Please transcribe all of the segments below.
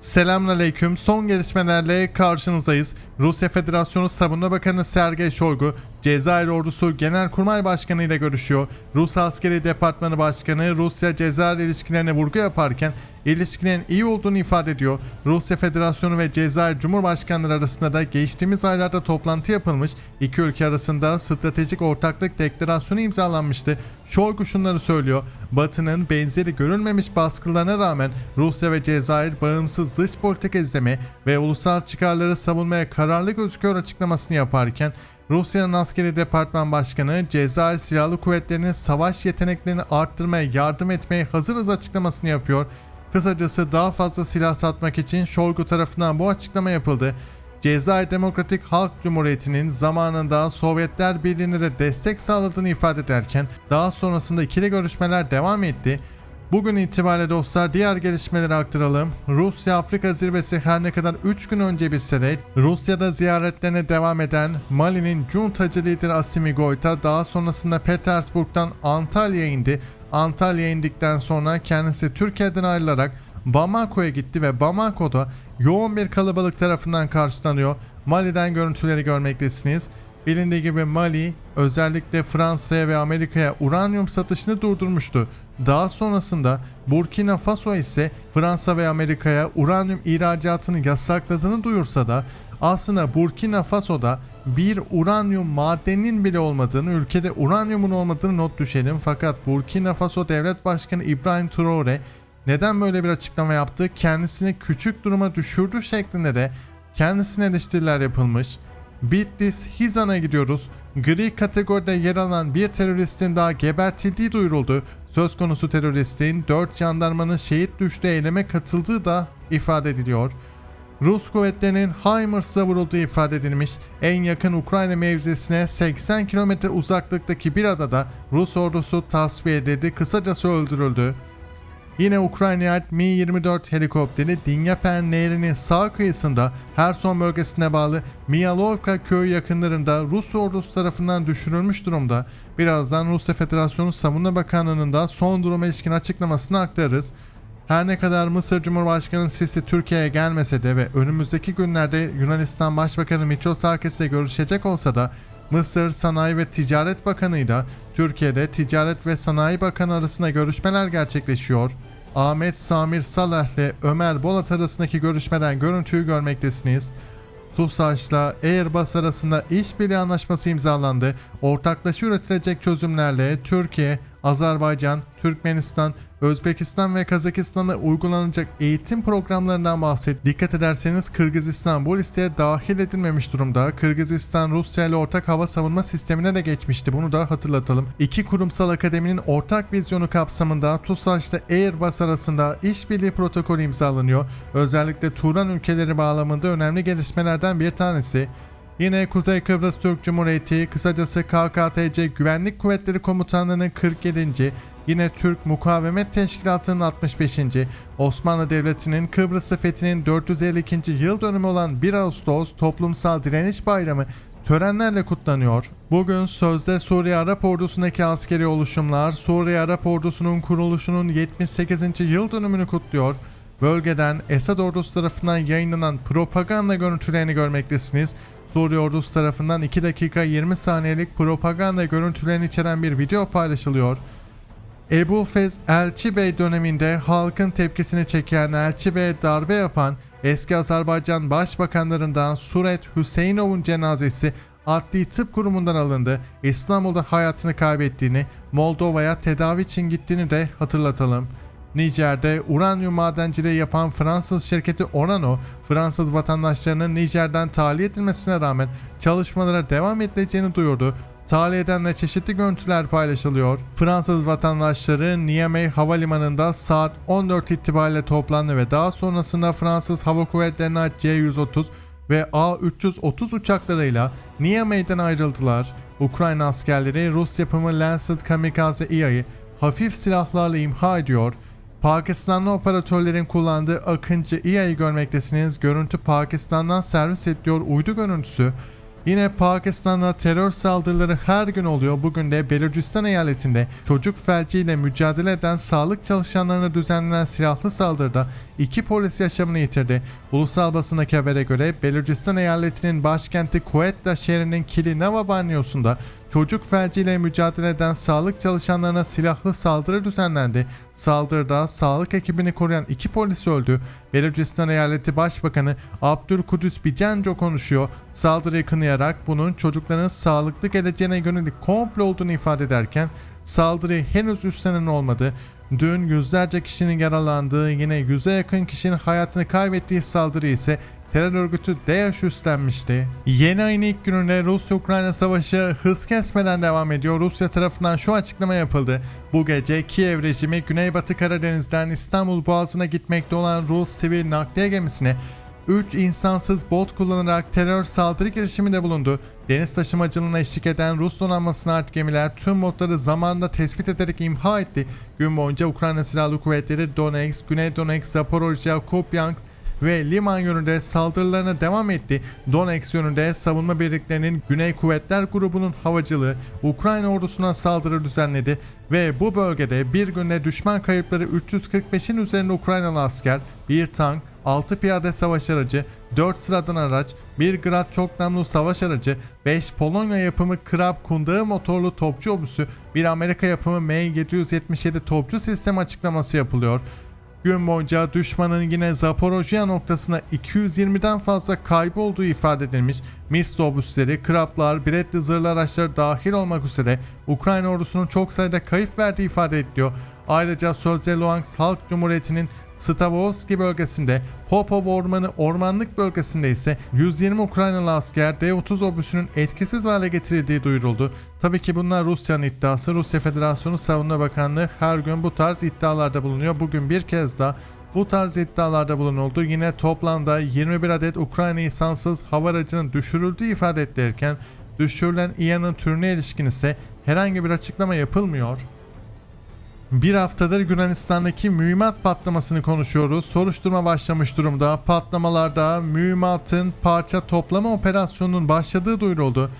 Selamünaleyküm. Son gelişmelerle karşınızdayız. Rusya Federasyonu Savunma Bakanı Sergey Shoigu, Cezayir Ordusu Genelkurmay Başkanı ile görüşüyor. Rus Askeri Departmanı Başkanı Rusya-Cezayir ilişkilerine vurgu yaparken ilişkilerin iyi olduğunu ifade ediyor. Rusya Federasyonu ve Cezayir Cumhurbaşkanları arasında da geçtiğimiz aylarda toplantı yapılmış. İki ülke arasında stratejik ortaklık deklarasyonu imzalanmıştı. Shoigu şunları söylüyor. Batı'nın benzeri görülmemiş baskılarına rağmen Rusya ve Cezayir bağımsız dış politika izleme ve ulusal çıkarları savunmaya kararlı gözüküyor açıklamasını yaparken Rusya'nın askeri departman başkanı Cezayir Silahlı Kuvvetleri'nin savaş yeteneklerini arttırmaya yardım etmeye hazırız açıklamasını yapıyor. Kısacası daha fazla silah satmak için Shoigu tarafından bu açıklama yapıldı. Cezayir Demokratik Halk Cumhuriyeti'nin zamanında Sovyetler Birliği'ne de destek sağladığını ifade ederken daha sonrasında ikili görüşmeler devam etti. Bugün itibariyle dostlar diğer gelişmeleri aktaralım. Rusya-Afrika zirvesi her ne kadar 3 gün önce bitse de Rusya'da ziyaretlerine devam eden Mali'nin cuntacı lideri Assimi Goïta daha sonrasında Petersburg'dan Antalya'ya indi. Antalya'ya indikten sonra kendisi Türkiye'den ayrılarak Bamako'ya gitti ve Bamako'da yoğun bir kalabalık tarafından karşılanıyor. Mali'den görüntüleri görmektesiniz. Bilindiği gibi Mali özellikle Fransa'ya ve Amerika'ya uranyum satışını durdurmuştu. Daha sonrasında Burkina Faso ise Fransa ve Amerika'ya uranyum ihracatını yasakladığını duyursa da aslında Burkina Faso'da bir uranyum madeninin bile olmadığını, ülkede uranyumun olmadığını not düşelim. Fakat Burkina Faso Devlet Başkanı İbrahim Traore neden böyle bir açıklama yaptı? Kendisini küçük duruma düşürdü şeklinde de kendisine eleştiriler yapılmış. Bitlis Hizan'a gidiyoruz. Gri kategoride yer alan bir teröristin daha gebertildiği duyuruldu. Söz konusu teröristin 4 jandarmanın şehit düştüğü eyleme katıldığı da ifade ediliyor. Rus kuvvetlerinin HIMARS'a vurulduğu ifade edilmiş. En yakın Ukrayna mevzisine 80 kilometre uzaklıktaki bir adada Rus ordusu tasfiye edildi. Kısacası öldürüldü. Yine Ukrayna'ya ait Mi-24 helikopteri Dnyeper Nehri'nin sağ kıyısında Herson bölgesine bağlı Miyalovka köyü yakınlarında Rus ordusu tarafından düşürülmüş durumda. Birazdan Rusya Federasyonu Savunma Bakanlığı'nın da son duruma ilişkin açıklamasını aktarırız. Her ne kadar Mısır Cumhurbaşkanı Sisi Türkiye'ye gelmese de ve önümüzdeki günlerde Yunanistan Başbakanı Mitsotakis ile görüşecek olsa da Mısır Sanayi ve Ticaret Bakanı ile Türkiye'de Ticaret ve Sanayi Bakanı arasında görüşmeler gerçekleşiyor. Ahmet Samir Salah ile Ömer Bolat arasındaki görüşmeden görüntüyü görmektesiniz. TUSAŞ'la Airbus arasında işbirliği anlaşması imzalandı. Ortaklaşa üretilecek çözümlerle Türkiye, Azerbaycan, Türkmenistan, Özbekistan ve Kazakistan'da uygulanacak eğitim programlarından bahset. Dikkat ederseniz Kırgızistan bu listeye dahil edilmemiş durumda. Kırgızistan Rusya ile ortak hava savunma sistemine de geçmişti. Bunu da hatırlatalım. İki kurumsal akademinin ortak vizyonu kapsamında TUSAŞ ile Airbus arasında işbirliği protokolü imzalanıyor. Özellikle Turan ülkeleri bağlamında önemli gelişmelerden bir tanesi. Yine Kuzey Kıbrıs Türk Cumhuriyeti kısacası KKTC Güvenlik Kuvvetleri Komutanlığı'nın 47. Yine Türk Mukavemet Teşkilatı'nın 65. Osmanlı Devleti'nin Kıbrıs'ı fethinin 452. yıl dönümü olan 1 Ağustos Toplumsal Direniş Bayramı törenlerle kutlanıyor. Bugün sözde Suriye Arap Ordusu'ndaki askeri oluşumlar Suriye Arap Ordusu'nun kuruluşunun 78. yıl dönümünü kutluyor. Bölgeden Esad ordusu tarafından yayınlanan propaganda görüntülerini görmektesiniz. Suriye ordusu tarafından 2 dakika 20 saniyelik propaganda görüntülerini içeren bir video paylaşılıyor. Ebu Fez Elçi Bey döneminde halkın tepkisini çeken Elçi Bey'e darbe yapan eski Azerbaycan başbakanlarından Suret Hüseyinov'un cenazesi Adli Tıp Kurumu'ndan alındı. İstanbul'da hayatını kaybettiğini, Moldova'ya tedavi için gittiğini de hatırlatalım. Nijer'de uranyum madenciliği yapan Fransız şirketi Orano, Fransız vatandaşlarının Nijer'den tahliye edilmesine rağmen çalışmalara devam edileceğini duyurdu. Tahliye edenle çeşitli görüntüler paylaşılıyor. Fransız vatandaşları Niamey Havalimanı'nda saat 14 itibariyle toplandı ve daha sonrasında Fransız Hava Kuvvetleri'ne ait C-130 ve A-330 uçaklarıyla Niamey'den ayrıldılar. Ukrayna askerleri Rus yapımı Lancet Kamikaze İHA'yı hafif silahlarla imha ediyor. Pakistanlı operatörlerin kullandığı Akıncı İHA'yı görmektesiniz. Görüntü Pakistan'dan servis ediliyor uydu görüntüsü. Yine Pakistan'da terör saldırıları her gün oluyor. Bugün de Belucistan eyaletinde çocuk felciyle mücadele eden sağlık çalışanlarına düzenlenen silahlı saldırıda iki polis yaşamını yitirdi. Ulusal basındaki habere göre Belucistan eyaletinin başkenti Quetta şehrinin Kilinava banyosunda çocuk felciyle mücadele eden sağlık çalışanlarına silahlı saldırı düzenlendi. Saldırıda sağlık ekibini koruyan iki polis öldü. Belucistan Eyaleti Başbakanı Abdülkudüs Bicenco konuşuyor. Saldırıyı kınayarak bunun çocukların sağlıklı geleceğine yönelik komplo olduğunu ifade ederken saldırıyı henüz üstlenen olmadı. Dün yüzlerce kişinin yaralandığı yine yüze yakın kişinin hayatını kaybettiği saldırı ise terör örgütü DAEŞ üstlenmişti. Yeni ayın ilk gününde Rusya-Ukrayna savaşı hız kesmeden devam ediyor. Rusya tarafından şu açıklama yapıldı. Bu gece Kiev rejimi Güneybatı Karadeniz'den İstanbul Boğazı'na gitmekte olan Rus sivil nakliye gemisine 3 insansız bot kullanarak terör saldırı girişiminde bulundu. Deniz taşımacılığına eşlik eden Rus donanmasına ait gemiler tüm botları zamanında tespit ederek imha etti. Gün boyunca Ukrayna Silahlı Kuvvetleri Donetsk, Güney Donetsk, Zaporojye, Kupyansk ve liman yönünde saldırılarına devam etti. Donetsk yönünde savunma birliklerinin Güney Kuvvetler Grubu'nun havacılığı Ukrayna ordusuna saldırı düzenledi ve bu bölgede bir günde düşman kayıpları 345'in üzerinde Ukraynalı asker, bir tank, 6 piyade savaş aracı, 4 sıradan araç, 1 Grad çok namlu savaş aracı, 5 Polonya yapımı Krab kundağı motorlu topçu obüsü, bir Amerika yapımı M777 topçu sistem açıklaması yapılıyor. Gün boyunca düşmanın yine Zaporojye noktasına 220'den fazla kaybı olduğu ifade edilmiş. MIST obüsleri, kraplar, biletli zırhlı araçları dahil olmak üzere Ukrayna ordusunun çok sayıda kayıp verdiği ifade ediliyor. Ayrıca Sözde Luhansk Halk Cumhuriyeti'nin Stavovski bölgesinde, Popov Ormanı ormanlık bölgesinde ise 120 Ukraynalı asker D-30 obüsünün etkisiz hale getirildiği duyuruldu. Tabii ki bunlar Rusya'nın iddiası. Rusya Federasyonu Savunma Bakanlığı her gün bu tarz iddialarda bulunuyor. Bugün bir kez daha bu tarz iddialarda bulunuldu. Yine toplamda 21 adet Ukrayna insansız hava aracının düşürüldüğü ifade edilirken düşürülen İHA'nın türüne ilişkin ise herhangi bir açıklama yapılmıyor. Bir haftadır Yunanistan'daki mühimmat patlamasını konuşuyoruz. Soruşturma başlamış durumda. Patlamalarda mühimmatın parça toplama operasyonunun başladığı duyuruldu.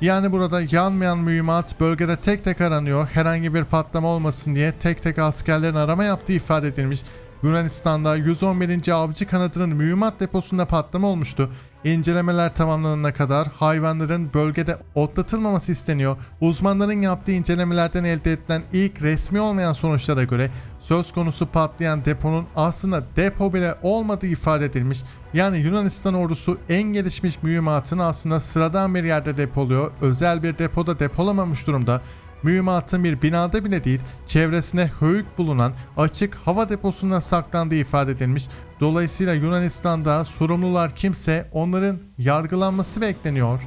Yani burada yanmayan mühimmat bölgede tek tek aranıyor. Herhangi bir patlama olmasın diye tek tek askerlerin arama yaptığı ifade edilmiş. Yunanistan'da 111. Avcı Kanadı'nın mühimmat deposunda patlama olmuştu. İncelemeler tamamlanana kadar hayvanların bölgede otlatılmaması isteniyor. Uzmanların yaptığı incelemelerden elde edilen ilk resmi olmayan sonuçlara göre söz konusu patlayan deponun aslında depo bile olmadığı ifade edilmiş. Yani Yunanistan ordusu en gelişmiş mühimmatını aslında sıradan bir yerde depoluyor. Özel bir depoda depolamamış durumda mühimmatın bir binada bile değil, çevresine höyük bulunan açık hava deposunda saklandığı ifade edilmiş. Dolayısıyla Yunanistan'da sorumlular kimse onların yargılanması bekleniyor.